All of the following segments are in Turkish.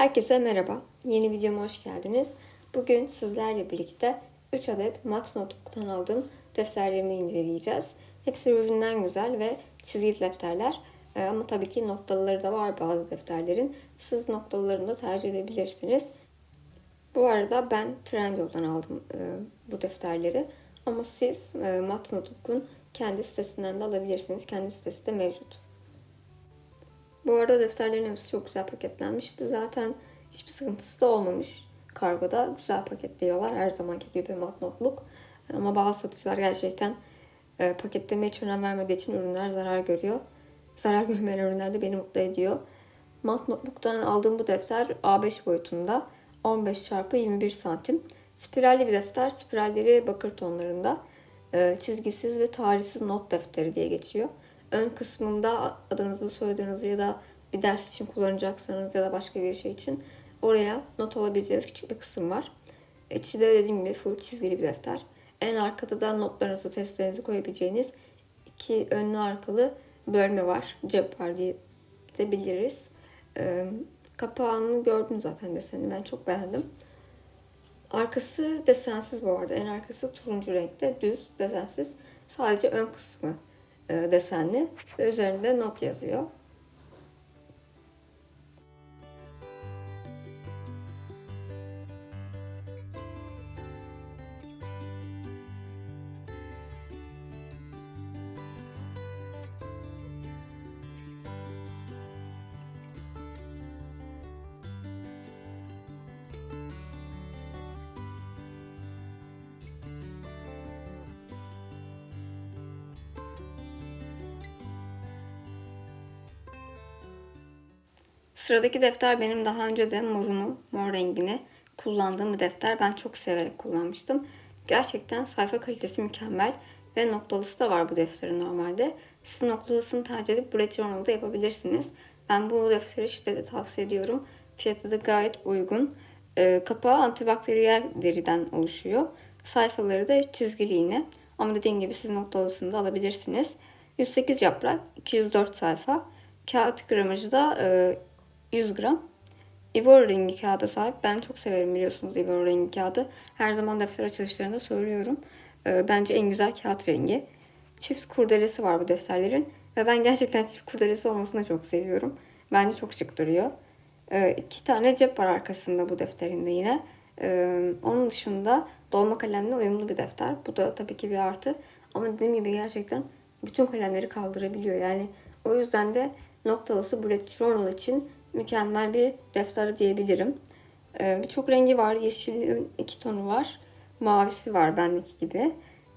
Herkese merhaba. Yeni videoma hoş geldiniz. Bugün sizlerle birlikte 3 adet mat notebook'tan aldığım defterlerimi inceleyeceğiz. Hepsi birbirinden güzel ve çizgili defterler. Ee, ama tabii ki noktaları da var bazı defterlerin. Siz noktalarını da tercih edebilirsiniz. Bu arada ben Trendyol'dan aldım e, bu defterleri. Ama siz e, mat notebook'un kendi sitesinden de alabilirsiniz. Kendi sitesi de mevcut. Bu arada defterlerin hepsi çok güzel paketlenmişti. Zaten hiçbir sıkıntısı da olmamış. Kargoda güzel paketliyorlar. Her zamanki gibi mat notebook. Ama bazı satıcılar gerçekten e, paketlemeye hiç önem vermediği için ürünler zarar görüyor. Zarar görmeyen ürünler de beni mutlu ediyor. Mat notebook'tan aldığım bu defter A5 boyutunda 15 çarpı 21 santim. Spiralli bir defter. Spiralleri bakır tonlarında. E, çizgisiz ve tarihsiz not defteri diye geçiyor ön kısmında adınızı, soyadınızı ya da bir ders için kullanacaksanız ya da başka bir şey için oraya not alabileceğiniz küçük bir kısım var. İçi de dediğim gibi full çizgili bir defter. En arkada da notlarınızı, testlerinizi koyabileceğiniz iki önlü arkalı bölme var. Cep var diye de biliriz. Ee, kapağını gördüm zaten deseni. Ben çok beğendim. Arkası desensiz bu arada. En arkası turuncu renkte. Düz, desensiz. Sadece ön kısmı e, desenli ve üzerinde not yazıyor. Sıradaki defter benim daha önce de morunu, mor rengini kullandığım bir defter. Ben çok severek kullanmıştım. Gerçekten sayfa kalitesi mükemmel ve noktalısı da var bu defterin normalde. Siz noktalısını tercih edip bullet journal'da yapabilirsiniz. Ben bu defteri şiddetle tavsiye ediyorum. Fiyatı da gayet uygun. E, kapağı antibakteriyel deriden oluşuyor. Sayfaları da çizgili yine. Ama dediğim gibi siz noktalısını da alabilirsiniz. 108 yaprak, 204 sayfa. Kağıt gramajı da e, 100 gram. Ivor rengi kağıda sahip. Ben çok severim biliyorsunuz Ivor rengi kağıdı. Her zaman defter açılışlarında söylüyorum. Ee, bence en güzel kağıt rengi. Çift kurdelesi var bu defterlerin. Ve ben gerçekten çift kurdelesi olmasını çok seviyorum. Bence çok şık duruyor. Ee, iki tane cep var arkasında bu defterinde yine. Ee, onun dışında dolma kalemle uyumlu bir defter. Bu da tabii ki bir artı. Ama dediğim gibi gerçekten bütün kalemleri kaldırabiliyor. Yani o yüzden de noktalısı journal için mükemmel bir defter diyebilirim. Ee, Birçok rengi var. Yeşil iki tonu var. Mavisi var bendeki gibi.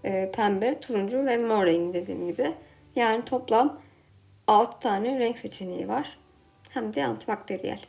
Ee, pembe, turuncu ve mor rengi dediğim gibi. Yani toplam 6 tane renk seçeneği var. Hem de antibakteriyel.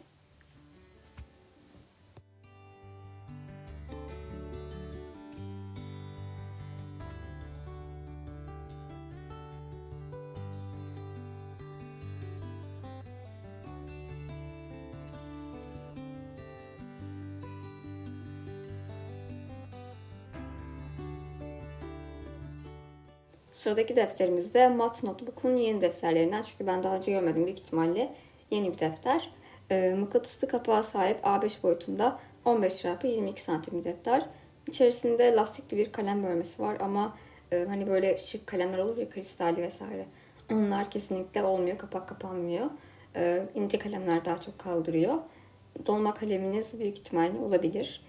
Sıradaki defterimiz de Mat Notebook'un yeni defterlerinden. Çünkü ben daha önce görmedim büyük ihtimalle yeni bir defter. E, mıknatıslı kapağa sahip A5 boyutunda 15 çarpı 22 santim defter. İçerisinde lastikli bir kalem bölmesi var ama e, hani böyle şık kalemler olur ya kristalli vesaire. Onlar kesinlikle olmuyor. Kapak kapanmıyor. E, ince kalemler daha çok kaldırıyor. Dolma kaleminiz büyük ihtimalle olabilir.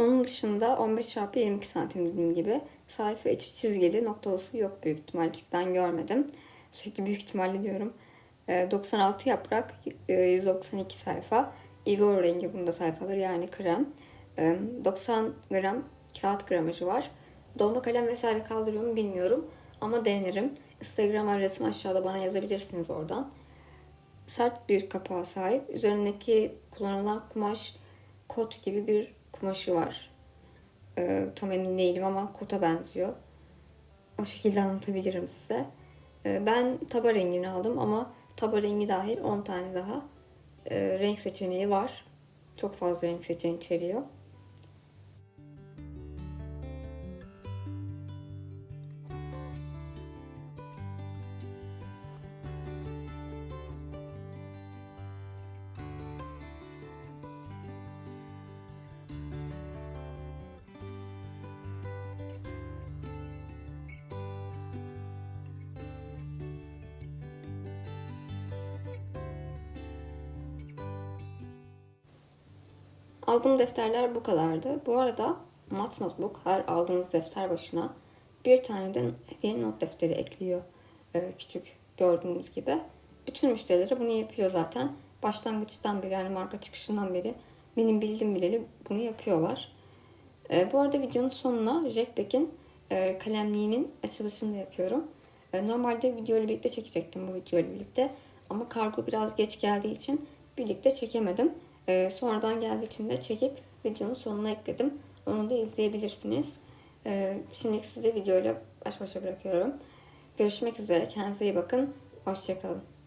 Onun dışında 15 çarpı 22 santim dediğim gibi sayfa içi çizgili noktalısı yok büyük ihtimalle ben görmedim. Sürekli büyük ihtimalle diyorum. 96 ee, yaprak, 192 e, sayfa. Ivor rengi bunda sayfaları yani krem. 90 ee, gram kağıt gramajı var. Dolma kalem vesaire kaldırıyor mu bilmiyorum. Ama denerim. Instagram adresimi aşağıda bana yazabilirsiniz oradan. Sert bir kapağa sahip. Üzerindeki kullanılan kumaş kot gibi bir kumaşı var. Ee, tam emin değilim ama kota benziyor. O şekilde anlatabilirim size. Ee, ben taba rengini aldım ama taba rengi dahil 10 tane daha e, renk seçeneği var. Çok fazla renk seçeneği içeriyor. Aldığım defterler bu kadardı. Bu arada mat notebook her aldığınız defter başına bir tane de hediye not defteri ekliyor. Ee, küçük gördüğünüz gibi. Bütün müşterileri bunu yapıyor zaten. Başlangıçtan beri yani marka çıkışından beri benim bildiğim bileli bunu yapıyorlar. Ee, bu arada videonun sonuna Redback'in e, kalemliğinin açılışını da yapıyorum. E, normalde video ile birlikte çekecektim bu video ile birlikte. Ama kargo biraz geç geldiği için birlikte çekemedim. E, sonradan geldiği için de çekip videonun sonuna ekledim. Onu da izleyebilirsiniz. E, şimdilik sizi videoyla baş başa bırakıyorum. Görüşmek üzere. Kendinize iyi bakın. Hoşçakalın.